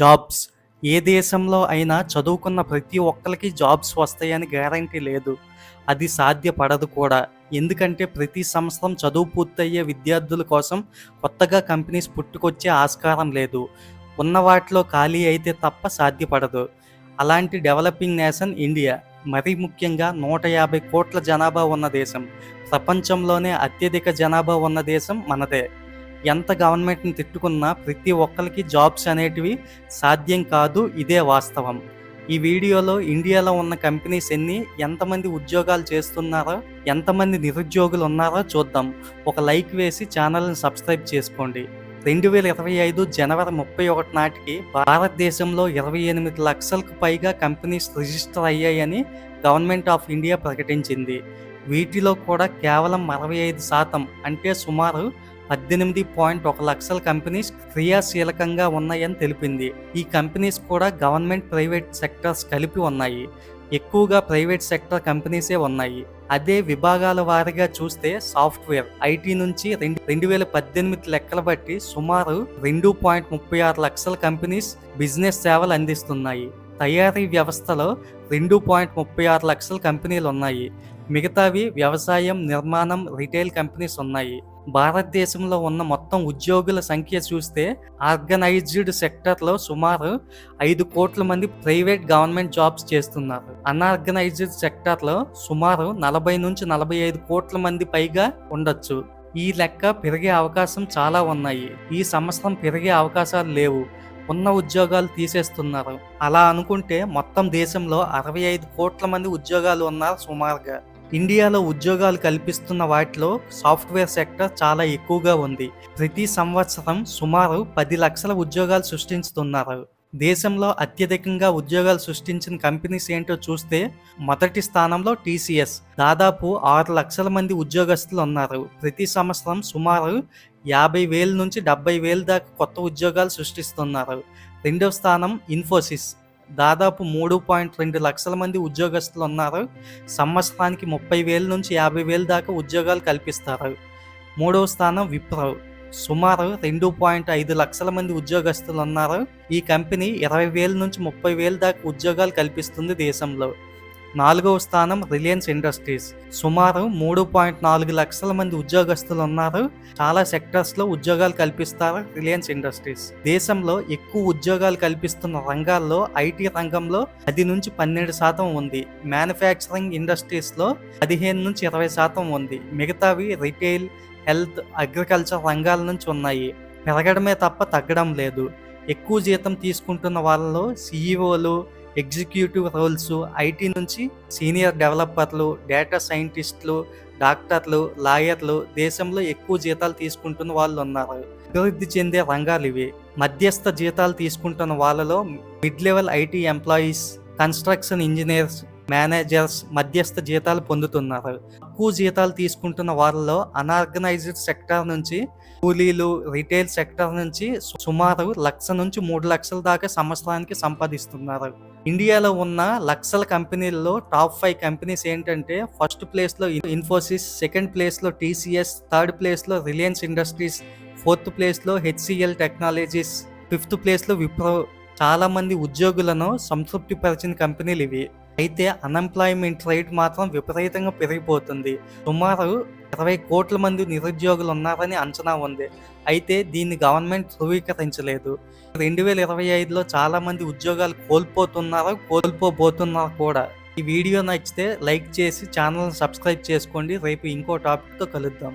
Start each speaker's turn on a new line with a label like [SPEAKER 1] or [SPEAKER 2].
[SPEAKER 1] Jobs. ఏ దేశంలో అయినా చదువుకున్న ప్రతి ఒక్కరికి జాబ్స్ వస్తాయని గ్యారంటీ లేదు. అది సాధ్యపడదు కూడా. ఎందుకంటే ప్రతి సంవత్సరం చదువు పూర్తయ్యే విద్యార్థుల కోసం కొత్తగా కంపెనీస్ పుట్టుకొచ్చే ఆస్కారం లేదు. ఉన్న వాటిలో ఖాళీ అయితే తప్ప సాధ్యపడదు. అలాంటి డెవలపింగ్ నేషన్ ఇండియా. మరీ ముఖ్యంగా నూట యాభై కోట్ల జనాభా ఉన్న దేశం. ప్రపంచంలోనే అత్యధిక జనాభా ఉన్న దేశం మనదే. ఎంత గవర్నమెంట్ని తిట్టుకున్నా ప్రతి ఒక్కరికి జాబ్స్ అనేటివి సాధ్యం కాదు ఇదే వాస్తవం. ఈ వీడియోలో ఇండియాలో ఉన్న కంపెనీస్ ఎన్ని ఎంతమంది ఉద్యోగాలు చేస్తున్నారో ఎంతమంది నిరుద్యోగులు ఉన్నారో చూద్దాం. ఒక లైక్ వేసి ఛానల్ని సబ్స్క్రైబ్ చేసుకోండి. రెండు వేల ఇరవై ఐదు జనవరి ముప్పై ఒకటి నాటికి భారతదేశంలో ఇరవై ఎనిమిది లక్షలకు పైగా కంపెనీస్ రిజిస్టర్ అయ్యాయని గవర్నమెంట్ ఆఫ్ ఇండియా ప్రకటించింది. వీటిలో కూడా కేవలం అరవై ఐదు శాతం అంటే సుమారు పద్దెనిమిది పాయింట్ ఒక లక్షల కంపెనీస్ క్రియాశీలకంగా ఉన్నాయని తెలిపింది. ఈ కంపెనీస్ కూడా గవర్నమెంట్ ప్రైవేట్ సెక్టర్స్ కలిపి ఉన్నాయి. ఎక్కువగా ప్రైవేట్ సెక్టర్ కంపెనీసే ఉన్నాయి. అదే విభాగాల వారీగా చూస్తే సాఫ్ట్వేర్ ఐటీ నుంచి రెండు రెండు వేల పద్దెనిమిది లెక్కల బట్టి సుమారు రెండు పాయింట్ ముప్పై ఆరు లక్షల కంపెనీస్ బిజినెస్ సేవలు అందిస్తున్నాయి. తయారీ వ్యవస్థలో రెండు పాయింట్ ముప్పై ఆరు లక్షల కంపెనీలు ఉన్నాయి. మిగతావి వ్యవసాయం నిర్మాణం రిటైల్ కంపెనీస్ ఉన్నాయి. భారతదేశంలో ఉన్న మొత్తం ఉద్యోగుల సంఖ్య చూస్తే ఆర్గనైజ్డ్ సెక్టర్లో సుమారు ఐదు కోట్ల మంది ప్రైవేట్ గవర్నమెంట్ జాబ్స్ చేస్తున్నారు. అన్ఆర్గనైజ్డ్ సెక్టర్లో సుమారు నలభై నుంచి నలభై ఐదు కోట్ల మంది పైగా ఉండొచ్చు. ఈ లెక్క పెరిగే అవకాశం చాలా ఉన్నాయి. ఈ సంవత్సరం పెరిగే అవకాశాలు లేవు. ఉన్న ఉద్యోగాలు తీసేస్తున్నారు. అలా అనుకుంటే మొత్తం దేశంలో అరవై ఐదు కోట్ల మంది ఉద్యోగాలు ఉన్నారు సుమారుగా. ఇండియాలో ఉద్యోగాలు కల్పిస్తున్న వాటిలో సాఫ్ట్వేర్ సెక్టర్ చాలా ఎక్కువగా ఉంది. ప్రతి సంవత్సరం సుమారు పది లక్షల ఉద్యోగాలు సృష్టిస్తున్నారు. దేశంలో అత్యధికంగా ఉద్యోగాలు సృష్టించిన కంపెనీస్ ఏంటో చూస్తే మొదటి స్థానంలో టీసీఎస్. దాదాపు ఆరు లక్షల మంది ఉద్యోగస్తులు ఉన్నారు. ప్రతి సంవత్సరం సుమారు యాభై వేల నుంచి డెబ్బై వేల దాకా కొత్త ఉద్యోగాలు సృష్టిస్తున్నారు. రెండవ స్థానం ఇన్ఫోసిస్. దాదాపు మూడు పాయింట్ రెండు లక్షల మంది ఉద్యోగస్తులు ఉన్నారు. సంవత్సరానికి ముప్పై వేల నుంచి యాభై వేల దాకా ఉద్యోగాలు కల్పిస్తారు. మూడవ స్థానం విప్రో. సుమారు రెండు పాయింట్ ఐదు లక్షల మంది ఉద్యోగస్తులు ఉన్నారు. ఈ కంపెనీ ఇరవై వేల నుంచి ముప్పై వేల దాకా ఉద్యోగాలు కల్పిస్తుంది దేశంలో. నాలుగవ స్థానం రిలయన్స్ ఇండస్ట్రీస్. సుమారు మూడు పాయింట్ నాలుగు లక్షల మంది ఉద్యోగస్తులు ఉన్నారు. చాలా సెక్టర్స్లో ఉద్యోగాలు కల్పిస్తారు రిలయన్స్ ఇండస్ట్రీస్. దేశంలో ఎక్కువ ఉద్యోగాలు కల్పిస్తున్న రంగాల్లో ఐటీ రంగంలో పది నుంచి పన్నెండు శాతం ఉంది. మ్యానుఫ్యాక్చరింగ్ ఇండస్ట్రీస్లో పదిహేను నుంచి ఇరవై శాతం ఉంది. మిగతావి రిటైల్ హెల్త్ అగ్రికల్చర్ రంగాల నుంచి ఉన్నాయి. పెరగడమే తప్ప తగ్గడం లేదు. ఎక్కువ జీతం తీసుకుంటున్న వాళ్ళలో సీఈఓలు ఎగ్జిక్యూటివ్ రోల్స్ ఐటీ నుంచి సీనియర్ డెవలపర్లు డేటా సైంటిస్టులు డాక్టర్లు లాయర్లు దేశంలో ఎక్కువ జీతాలు తీసుకుంటున్న వాళ్ళు ఉన్నారు. అభివృద్ధి చెందే రంగాలు ఇవి. మధ్యస్థ జీతాలు తీసుకుంటున్న వాళ్ళలో mid level IT employees construction engineers managers మధ్యస్థ జీతాలు పొందుతున్నారు. తక్కువ జీతాలు తీసుకుంటున్న వారిలో అన్ఆర్గనైజ్డ్ సెక్టర్ నుంచి కూలీలు రిటైల్ సెక్టర్ నుంచి సుమారు లక్ష నుంచి మూడు లక్షల దాకా సంవత్సరానికి సంపాదిస్తున్నారు. ఇండియాలో ఉన్న లక్షల కంపెనీల్లో టాప్ ఫైవ్ కంపెనీస్ ఏంటంటే ఫస్ట్ ప్లేస్లో ఇన్ఫోసిస్ సెకండ్ ప్లేస్లో టీసీఎస్ థర్డ్ ప్లేస్లో రిలయన్స్ ఇండస్ట్రీస్ ఫోర్త్ ప్లేస్లో హెచ్సిఎల్ టెక్నాలజీస్ ఫిఫ్త్ ప్లేస్లో విప్రో. చాలామంది ఉద్యోగులను సంతృప్తిపరిచిన కంపెనీలు ఇవి. అయితే అన్ఎంప్లాయ్మెంట్ రేట్ మాత్రం విపరీతంగా పెరిగిపోతుంది. సుమారు ఇరవై కోట్ల మంది నిరుద్యోగులు ఉన్నారని అంచనా ఉంది. అయితే దీన్ని గవర్నమెంట్ ధృవీకరించలేదు. రెండు వేల ఇరవై ఐదులో చాలామంది ఉద్యోగాలు కోల్పోతున్నారు కోల్పోబోతున్నారు కూడా. ఈ వీడియో నచ్చితే లైక్ చేసి ఛానల్ని సబ్స్క్రైబ్ చేసుకోండి. రేపు ఇంకో టాపిక్తో కలుద్దాం.